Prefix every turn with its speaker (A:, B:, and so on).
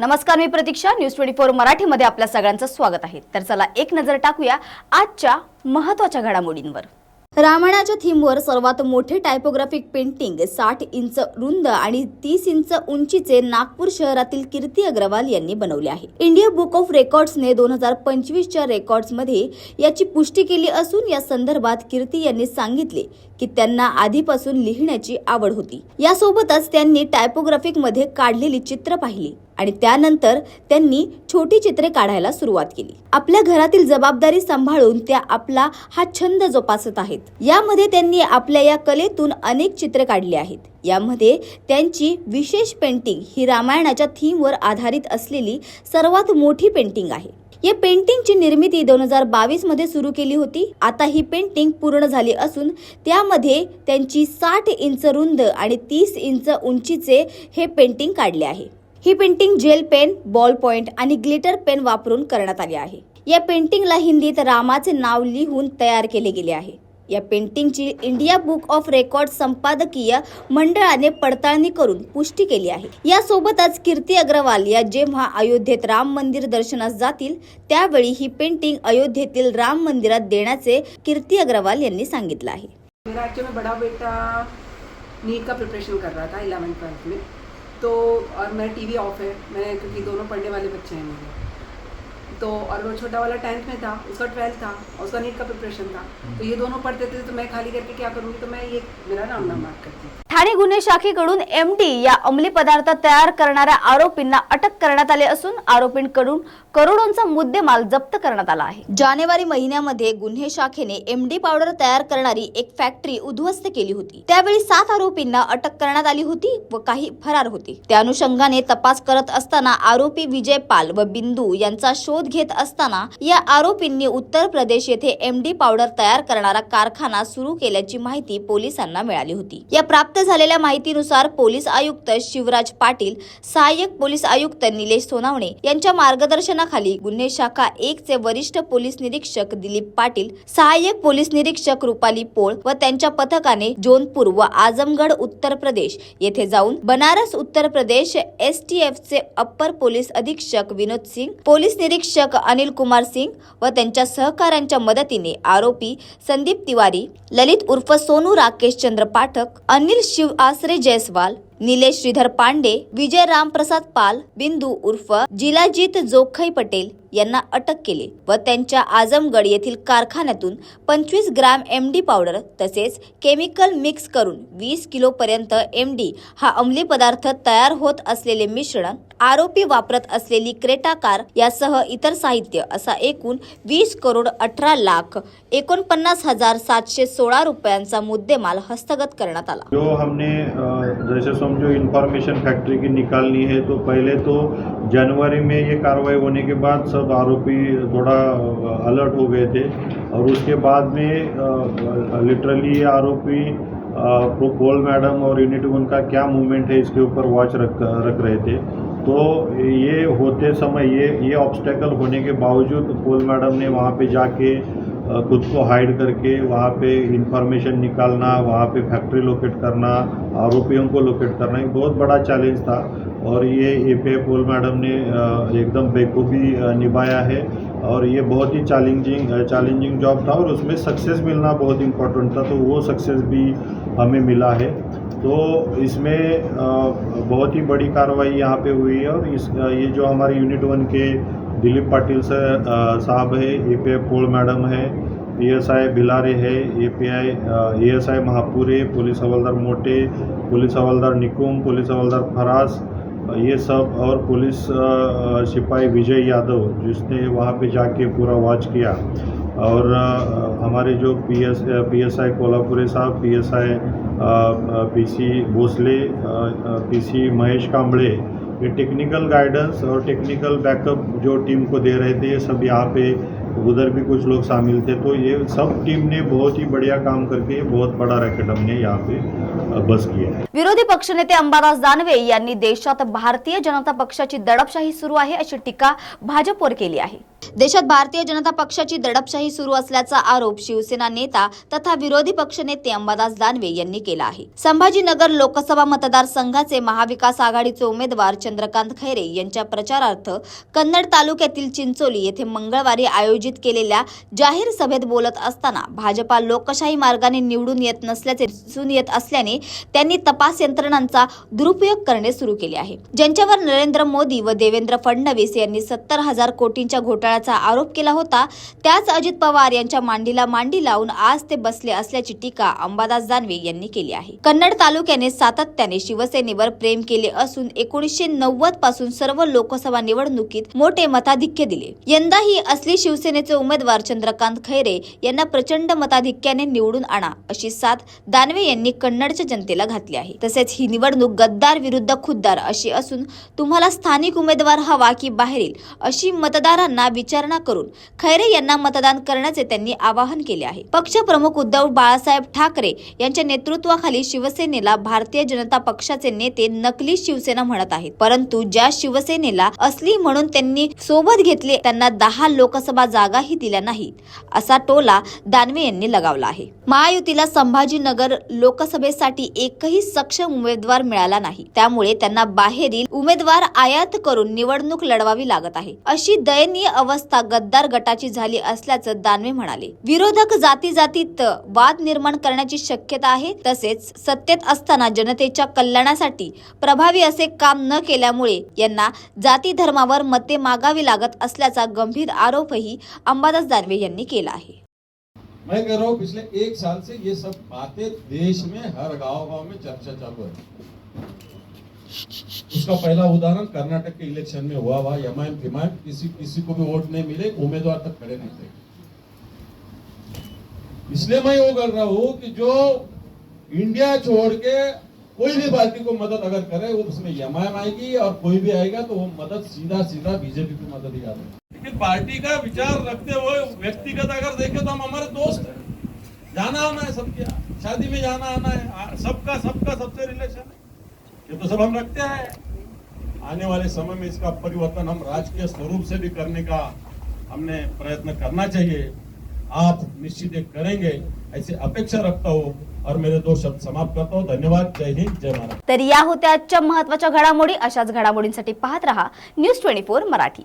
A: नमस्कार मी Pratiksha. News twenty four मराठीमध्ये आपल्या सगळ्यांचं स्वागत आहे. तर चला एक नजर टाकूया आजच्या महत्त्वाच्या घडामोडींवर. रामायणाच्या थीमवर सर्वात मोठे टायपोग्राफिक पेंटिंग साठ इंच रुंद आणि तीस इंच उंचीचे नागपूर शहरातील कीर्ती अग्रवाल यांनी बनवले आहे. इंडिया बुक ऑफ रेकॉर्ड्सने दोन हजार पंचवीसच्या रेकॉर्ड्समध्ये याची पुष्टी केली असून या संदर्भात कीर्ती यांनी सांगितले की त्यांना आधीपासून लिहिण्याची आवड होती. यासोबतच त्यांनी टायपोग्राफिकमध्ये काढलेली चित्र पाहिली आणि त्यानंतर त्यांनी छोटी चित्रे काढायला सुरुवात केली. आपल्या घरातील जबाबदारी सांभाळून त्या आपला हा छंद जोपासत आहेत. यामध्ये त्यांनी आपल्या या कलेतून अनेक चित्रे काढली आहेत. यामध्ये त्यांची विशेष पेंटिंग ही रामायणाच्या थीमवर आधारित असलेली सर्वात मोठी पेंटिंग आहे. या पेंटिंगची निर्मिती दोन हजार बावीसमध्ये सुरू केली होती. आता ही पेंटिंग पूर्ण झाली असून त्यामध्ये त्यांची साठ इंच रुंद आणि तीस इंच उंचीचे हे पेंटिंग काढले आहे. ही painting gel pen ball point आणि ग्लिटर पेन वापरून करण्यात आली आहे. या पेंटिंगला हिंदीत रामाचे नाव लिहून तयार केले गेले आहे. या पेंटिंगची इंडिया बुक ऑफ रेकॉर्ड संपादकीय मंडळाने पडताळणी करून पुष्टी केली आहे. यासोबतच कीर्ती अग्रवाल या जेव्हा अयोध्येत राम मंदिर दर्शनास जातील त्यावेळी ही पेंटिंग अयोध्येतील राम मंदिरात देण्याचे कीर्ती अग्रवाल यांनी सांगितलं आहे.
B: मेरा एक्चुअली बड़ा बेटा नीट का प्रिपरेशन कर रहा था इलेवन ट्वेल्थ में। तो और मेरा टीवी ऑफ है मैंने क्योंकि दोनों पढ़ने वाले बच्चे हैं मेरे। तो और वो छोटा वाला टेंथ में था उसका ट्वेल्थ था और उसका नीट का प्रिपरेशन था। तो ये दोनों पढ़ते थे तो मैं खाली करके क्या करूँगी? तो मैं ये मेरा नाम नाम बात करती
A: ठाणे गुन्हे शाखेकडून एमडी या अंमली पदार्थ तयार करणाऱ्या आरोपींना अटक करण्यात आली असून आरोपींकडून करोडोंचा मुद्देमाल जप्त करण्यात आला आहे. जानेवारी महिन्यामध्ये गुन्हे शाखेने एमडी पावडर तयार करणारी एक फॅक्टरी उद्ध्वस्त केली होती. त्यावेळी सात आरोपींना अटक करण्यात आली होती व काही फरार होते. त्या अनुषंगाने तपास करत असताना आरोपी विजय पाल व बिंदू यांचा शोध घेत असताना या आरोपींनी उत्तर प्रदेश येथे एमडी पावडर तयार करणारा कारखाना सुरू केल्याची माहिती पोलिसांना मिळाली होती. या प्राप्त झालेल्या माहितीनुसार पोलीस आयुक्त शिवराज पाटील सहाय्यक पोलीस आयुक्त निलेश सोनावणे यांच्या मार्गदर्शनाखाली गुन्हे शाखा एक चे वरिष्ठ पोलीस निरीक्षक दिलीप पाटील सहाय्यक पोलीस निरीक्षक रुपाली पोळ व त्यांच्या पथकाने जोनपूर व आजमगड उत्तर प्रदेश येथे जाऊन बनारस उत्तर प्रदेश एस एसटीएफ चे अप्पर पोलीस अधीक्षक विनोद सिंग पोलीस निरीक्षक अनिल कुमार सिंग व त्यांच्या सहकाऱ्यांच्या मदतीने आरोपी संदीप तिवारी ललित उर्फ सोनू राकेश चंद्र पाठक अनिल शिव आसरे जयस्वाल निलेश श्रीधर पांडे विजय रामप्रसाद पाल बिंदू उर्फ जिलाजीत जोखई पटेल यांना अटक केली व त्यांच्या आजमगड येथील कारखान्यातून पंचवीस ग्रॅम एमडी पावडर तसेच केमिकल मिक्स करून वीस किलो पर्यंत एमडी हा अंमली पदार्थ तयार होत असलेले मिश्रण आरोपी वापरत असलेली क्रेटा कार यासह इतर साहित्य असा एकूण वीस करोड अठरा लाख एकोणपन्नास हजार सातशे सोळा रुपयांचा मुद्देमाल हस्तगत करण्यात आला.
C: जो हमने जैसे समझो इन्फॉर्मेशन फैक्ट्री की निकालनी है तो पहले तो जनवरी में ये कार्रवाई होने के बाद सब आरोपी थोड़ा अलर्ट हो गए थे और उसके बाद में लिटरली ये आरोपी अ, प्रो मैडम और यूनिट वन का क्या मूवमेंट है इसके ऊपर वॉच रख रख रहे थे। तो ये होते समय ये ये ऑब्स्टेकल होने के बावजूद पोल मैडम ने वहाँ पे जाके खुद को हाइड करके वहाँ पे इंफॉर्मेशन निकालना वहाँ पे फैक्ट्री लोकेट करना आरोपियों को लोकेट करना एक बहुत बड़ा चैलेंज था। और ये ए पी पोल मैडम ने एकदम बेखूबी निभाया है। और ये बहुत ही चैलेंजिंग चैलेंजिंग जॉब था और उसमें सक्सेस मिलना बहुत इम्पोर्टेंट था तो वो सक्सेस भी हमें मिला है। तो इसमें बहुत ही बड़ी कार्रवाई यहाँ पे हुई है और इस ये जो हमारे यूनिट वन के दिलीप पाटिल से अ, साहब है ए पी पोल मैडम है पी एस आई भिलारे है A P I A S I Mahapure police havildar Mote police हवलदार निकुम पुलिस हवलदार फराज ये सब और पुलिस सिपाही विजय यादव जिसने वहाँ पे जाके पूरा वॉच किया और हमारे जो P S P S I Kolhapure Saheb P S I P C Bhosale P C Mahesh Kambade ये टेक्निकल गाइडेंस और टेक्निकल बैकअप जो टीम को दे रहे थे, ये सब यहाँ पे उधर भी कुछ लोग शामिल थे तो ये सब टीम ने बहुत ही बढ़िया काम करके बहुत बड़ा रैकेट हमने यहाँ पे बस किया है।
A: विरोधी पक्षनेते अंबादास दानवे यांनी देशात भारतीय जनता पक्षाची दडपशाही सुरू आहे अशी टीका भाजपवर केली आहे. देशात भारतीय जनता पक्षाची दडपशाही सुरू असल्याचा आरोप शिवसेना नेता तथा विरोधी पक्षनेते अंबादास दानवे यांनी केला आहे. संभाजीनगर लोकसभा मतदारसंघाचे महाविकास आघाडीचे उमेदवार चंद्रकांत खैरे यांच्या प्रचारार्थ कन्नड तालुक्यातील चिंचोली येथे मंगळवारी आयोजित केलेल्या जाहीर सभेत बोलत असताना भाजपा लोकशाही मार्गाने निवडून येत नसल्याचे दिसून येत असल्याने त्यांनी तपास यंत्रणांचा दुरुपयोग करणे सुरू केले आहे. ज्यांच्यावर नरेंद्र मोदी व देवेंद्र फडणवीस यांनी सत्तर हजार कोटींच्या घोटाळ्याचा आरोप केला होता त्याच अजित पवार यांच्या मांडीला मांडी लावून आज ते बसले असल्याची टीका अंबादास दानवे यांनी केली आहे. कन्नड तालुक्याने सातत्याने शिवसेनेवर प्रेम केले असून एकोणीसशे नव्वदपासून सर्व लोकसभा निवडणुकीत मोठे मताधिक्य दिले. यंदाही असली शिवसेना शिवसेनेचे उमेदवार चंद्रकांत खैरे यांना प्रचंड मताधिक्याने निवडून आणा अशी साथ दानवे यांनी कन्नडच्या जनतेला घातली आहे. तसेच ही निवडणूक गद्दार विरुद्ध खुद्दार अशी असून तुम्हाला स्थानिक उमेदवार हवा की बाहेरील अशी मतदारांना विचारणा करून खैरे यांना मतदान करण्याचे त्यांनी आवाहन केले आहे. पक्षप्रमुख उद्धव बाळासाहेब ठाकरे यांच्या नेतृत्वाखाली शिवसेनेला भारतीय जनता पक्षाचे नेते नकली शिवसेना म्हणत आहेत. परंतु ज्या शिवसेनेला असली म्हणून त्यांनी सोबत घेतले त्यांना दहा लोकसभा जागाही दिल्या नाहीत असा टोला दानवे यांनी लगावला आहे. महायुतीला संभाजीनगर लोकसभेसाठी एकही सक्षम उमेदवार मिळाला नाही. त्यामुळे त्यांना बाहेरील उमेदवार आयात करून निवडणूक लढवावी लागत आहे. अशी दयनीय अवस्था गद्दार गटाची झाली असल्याचं दानवे म्हणाले. विरोधक जाती जातीत वाद निर्माण करण्याची शक्यता आहे तसेच सत्तेत असताना जनतेच्या कल्याणासाठी प्रभावी असे काम न केल्यामुळे यांना जाती धर्मावर मते मागावी लागत असल्याचा गंभीर आरोपही अंबादास दानवे यांनी केला आहे.
D: मैं कह रहा हूँ, पिछले एक साल से ये सब बातें देश में, हर गाँव गाँव में चर्चा चालू है। उसका पहला उदाहरण कर्नाटक के इलेक्शन में हुआ हुआ एमआईएम फिमाइम किसी किसी को भी वोट नहीं मिले, उम्मीदवार तक खड़े नहीं थे। इसलिए मैं वो कर रहा हूँ कि जो इंडिया छोड़ के कोई भी पार्टी को मदद अगर करे, वो उसमें एमआईएम आएगी और कोई भी आएगा तो वो मदद सीधा सीधा बीजेपी की मदद ही आएगी कि पार्टी का विचार रखते हुए व्यक्तिगत अगर देखे तो हम हमारे दोस्त हैं। जाना आना है सबके शादी में जाना आना है। सबका सबका सबसे रिलेशन है। ये तो सब हम रखते हैं। आने वाले समय में इसका परिवर्तन हम राजकीय स्वरूप से भी करने का हमने प्रयत्न करना चाहिए। आप निश्चित करेंगे। ऐसी अपेक्षा रखता हूँ और मेरे दो शब्द समाप्त करता हूँ। धन्यवाद। जय हिंद जय महाराष्ट्र
A: तर या होत्या आजच्या महत्त्वाच्या घडामोडी। अशाच घडामोडींसाठी पाहत रहा न्यूज ट्वेंटी फोर मराठी.